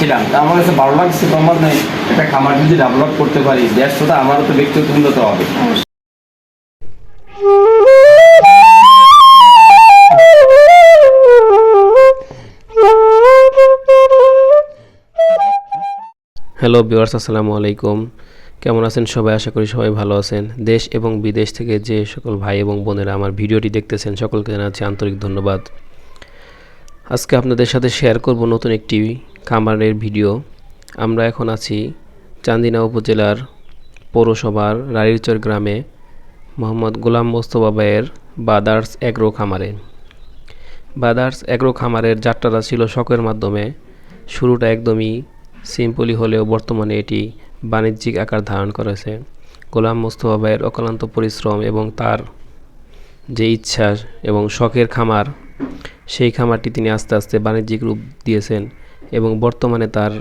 ছিলাম, তা আমার কাছে ভালো লাগছে তোমার নেই। একটা খামার যদি ডেভেলপ করতে পারি দেড়শোটা আমারও তো ব্যক্তিগত উন্নত হবে। হ্যালো বিওয়ার্স আসসালামু আলাইকুম। কেমন আছেন সবাই? আশা করি সবাই ভালো আছেন। দেশ এবং বিদেশ থেকে যে সকল ভাই এবং বোনেরা আমার ভিডিওটি দেখতেছেন, সকলকে জানাচ্ছি আন্তরিক ধন্যবাদ। আজকে আপনাদের সাথে শেয়ার করব নতুন একটি খামারের ভিডিও আমরা এখন আছি চান্দিনা উপজেলার পৌরসভার রাড়িরচর গ্রামে মোহাম্মদ গোলাম মোস্তফা ভাইয়ের বাদার্স এগ্রো খামারে। বাদার্স এগ্রো খামারের যাত্রাটা ছিল শখের মাধ্যমে। শুরুটা একদমই সিম্পলি হলেও বর্তমানে এটি বাণিজ্যিক আকার ধারণ করেছে। গোলাম মোস্তফা ভাইয়ের অক্লান্ত পরিশ্রম এবং তার যে ইচ্ছা এবং শখের খামার সেই খামারটি তিনি আস্তে আস্তে বাণিজ্যিক রূপ দিয়েছেন এবং বর্তমানে তার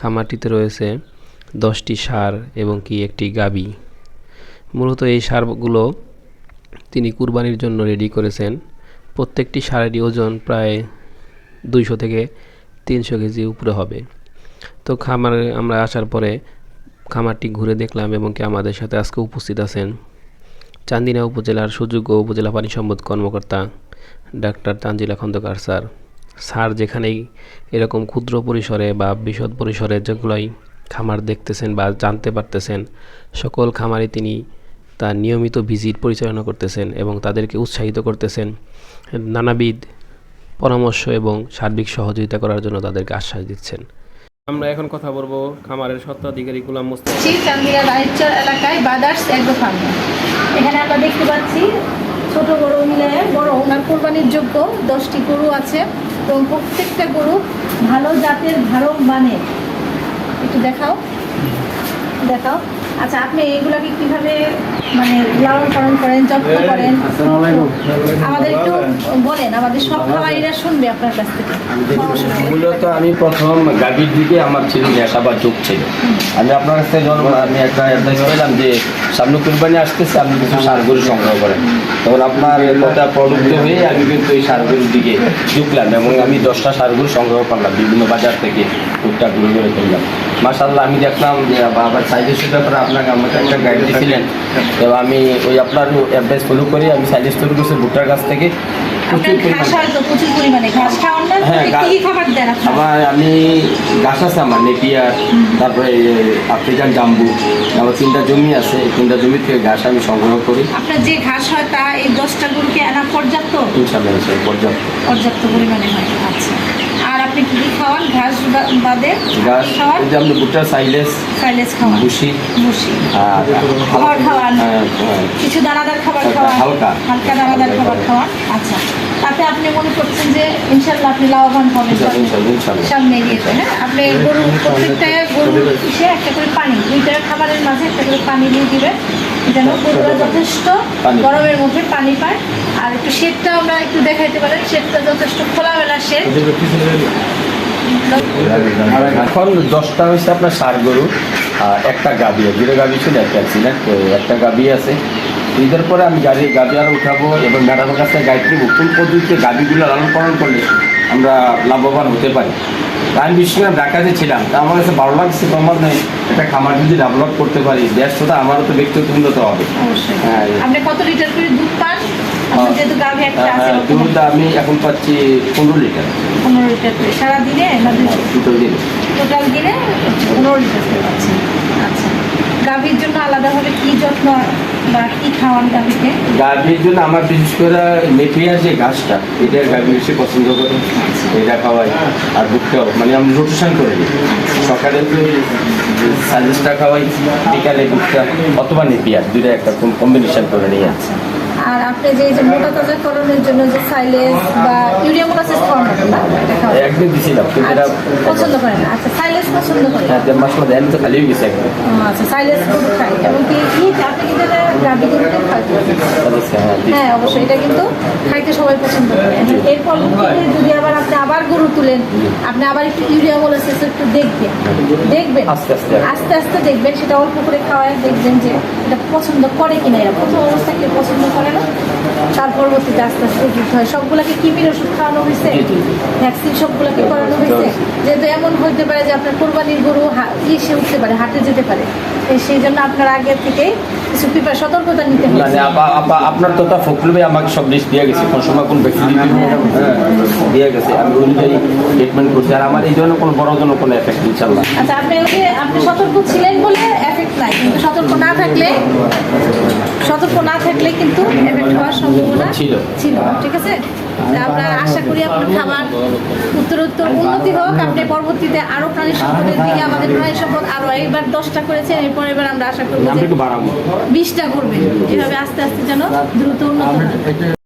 খামারটিতে রয়েছে দশটি সার এবং কি একটি গাবি। মূলত এই সারগুলো তিনি কুরবানির জন্য রেডি করেছেন। প্রত্যেকটি সারেরই ওজন প্রায় দুইশো থেকে তিনশো কেজি উপরে হবে। তো খামারে আমরা আসার পরে খামারটি ঘুরে দেখলাম এবং কি আমাদের সাথে আজকে উপস্থিত আছেন। চান্দিনা উপজেলার সুযোগ্য উপজেলা পানি সম্পদ কর্মকর্তা doctor Tanzila Khandakar, sir. Sir, যেখানেই এরকম ক্ষুদ্র পরিসরে বা বিশদ পরিসরে যেগুলোই খামার দেখতেছেন বা জানতে পারতেছেন, সকল খামারে তিনি তার নিয়মিত ভিজিট পরিচালনা করতেছেন এবং তাদেরকে উৎসাহিত করতেছেন। নানাবিধ পরামর্শ এবং সার্বিক সহযোগিতা করার জন্য তাদেরকে আশ্বাস দিচ্ছেন। আমরা এখন কথা বলব খামারের স্বত্বাধিকারী গুলাম মুস্তাফা রাইচর এলাকায় বাদার্স এগ্রো ফার্ম। এখানে আমরা দেখতে পাচ্ছি ছোট বড় মিলে বড়। ওনার কোরবানির যোগ্য, দশটি গরু আছে। এবং প্রত্যেকটা গরু ভালো জাতের ভালো মানে একটু দেখাও। দেখাও। আচ্ছা আপনি এগুলাকে কীভাবে মানে লালন পালন করেন যত্ন করেন। আমাদের একটু বলেন আমাদের সব খামারিরা শুনবে আপনার কাছ থেকে। মূলত আমি প্রথম গাভীর দিকে আমার ছিল নেশা বা যোগ ছিল। আমি আপনার কাছ থেকে যখন আমি একটা অ্যাডভাইস পেলাম যে সামনে কুরবানি আসতেছে আপনি কিছু সারগরু সংগ্রহ করেন। তখন আপনার কথা প্রলুব্ধ হয়ে আমি কিন্তু এই সারগরুর দিকে ঢুকলাম এবং আমি দশটা সারগরু সংগ্রহ করলাম বিভিন্ন বাজার থেকে টুকটাক ঘুরে ঘুরে করলাম মাসাল্লাহ আমি দেখলাম যে আবার সাইজেসের ব্যাপারে আপনাকে আমাকে একটা গাইড দিয়েছিলেন তো আমি ওই আপনার অ্যাডভাইস ফলো করে আমি সাইজেস তৈরি করছি ভুট্টার কাছ থেকে। প্রচুর পরিমাণে। হয় আমার আমি গাছ আছে আমার নেপিয়ার তারপরে আফ্রিকান জাম্বু আমার তিনটা জমি আছে তিনটা জমি থেকে ঘাস আমি সংগ্রহ করি। আপনার যে ঘাস হয় তা এই দশটা গরুকে আনা পর্যাপ্ত? ইনশাল্লাহ পর্যাপ্ত। পর্যাপ্ত পরিমাণে হয় আচ্ছা। আপনি কি কি খাওয়ান? ঘাস বাদে গাছ খাওয়ান? যে আপনি ভুট্টা সাইলেস সাইলেজ খাওয়ান। ভুসি আর খাবার খাওয়ান। হ্যাঁ, হ্যাঁ। কিছু দানাদার খাবার খাওয়ান। হালকা। হালকা দানাদার খাবার খাওয়ান। আচ্ছা। তাতে আপনি মনে করছেন যে ইনশাল্লাহ আপনি লাভবান হবেন। সামনে এগিয়েছে হ্যাঁ আপনি গরু প্রত্যেকটা গরু ইসে একটা করে পানি দুইটা খাবারের মাঝে একটা করে পানি দিয়ে দিবেন। যেন গরুরা যথেষ্ট গরমের মধ্যে পানি পায়। আর একটু শেডটা আমরা একটু দেখাইতে পারেন শেডটা যথেষ্ট খোলামেলা শেড এখন দশটা হয়েছে আপনার সার গরু আর একটা গাভি দুটো গাভি ছিল একটা অ্যাক্সিডেন্ট তো একটা গাভি আছে। ঈদের পরে আমি গাড়ি গাভি আরও উঠাবো এবং ম্যাডামের কাছে গাইড নেব কোন পদ্ধতিতে গাভিগুলো লালন পালন করলে আমরা লাভবান হতে পারি? আমি বিশ্বকাপ ঢাকাতে ছিলাম। তা আমার কাছে ভালো লাগছে তোমার নেই। একটা খামার যদি ডেভেলপ করতে পারি ব্যস্ততা আমারও তো ব্যক্তিগত উন্নত হবে। হ্যাঁ। আপনি কত লিটার করে দুধ পান? আছে হ্যাঁ, দুধ আমি এখন পাচ্ছি পনেরো লিটার পনেরো লিটার সারাদিনে সারা দিনে দুটো টোটাল দিনে। পনেরো লিটার করে পাচ্ছেন আচ্ছা গাভীর জন্য আলাদাভাবে কি যত্ন গাভীর জন্য আমার বিশেষ করে নেপিয়ার যে গাছটা এটা গাভী বেশি পছন্দ করে। এটা খাওয়াই। আর দুধটাও মানে আমি রোটেশন করে দিই। সকালে সাজেসটা খাওয়াই, বিকালে দুধটা অথবা নেপিয়া দুইটা একটা কম্বিনেশন করে নিয়ে। আর আপনি যে এই যে মোটা তাজা করণের জন্য যে সাইলেজ বা ইউরিয়া মোলাসিস খাওয়ান না একদিন দিছিলাম কিন্তু এটা আচ্ছা, পছন্দ করেন না। আচ্ছা সাইলেজ পছন্দ করেন হ্যাঁ দেড় মাস মধ্যে আমি তো খালি হয়ে গেছে একদম। আচ্ছা সাইলেজ খাই। এবং কি আপনি কিন্তু গাভী হ্যাঁ হ্যাঁ অবশ্যই এটা কিন্তু খাইতে সবাই পছন্দ করে। এর পরবর্তীতে যদি আবার আপনি আবার গরু তুলেন আপনি আবার একটু ইউরিয়া মোলাসিস একটু দেখবেন। দেখবেন? আস্তে আস্তে। আস্তে আস্তে দেখবেন সেটা অল্প করে খাওয়ায় দেখবেন যে এটা পছন্দ করে কিনা এরা প্রথম অবস্থা কেউ পছন্দ করে না। তার পরবর্তীতে আস্তে আস্তে অসুস্থ হয়। সবগুলাকে কিমির ওষুধ খাওয়ানো হয়েছে। ভ্যাকসিন সবগুলাকে করানো হয়েছে? যেহেতু এমন হতে পারে যে আপনার কোরবানির গরু হা- ইসে উঠতে পারে হাটে যেতে পারে। সেই জন্য আপনার আগে থেকে কিছু প্রিপার সতর্কতা নিতে হবে আপা- আপা- আপনার তো ফখরুল ভাই আমাকে সব লিস্ট দিয়ে গেছে। কোন সময় কোন ভ্যাকসিন হ্যাঁ, দিয়ে গেছে। আমি অনুযায়ী ট্রিটমেন্ট করছি। আর আমার এই জন্য কোনো বড় জন্য কোনো এফেক্ট ইনশাল্লাহ আচ্ছা আপনি আপনি সতর্ক ছিলেন বলে এফেক্ট নাই। কিন্তু সতর্ক না থাকলে থাকলে কিন্তু এফেক্ট হওয়ার সম্ভাবনা ছিল। ছিল ঠিক আছে? আমরা আশা করি আপনার খাবার উত্তরোত্তর উন্নতি হোক আপনি পরবর্তীতে আরও প্রাণী সম্পদের দিকে আমাদের প্রাণী সম্পদ আরও একবার দশটা করেছেন এরপর এবার আমরা আশা করব বিশটা করবেন। এভাবে আস্তে আস্তে যেন দ্রুত উন্নত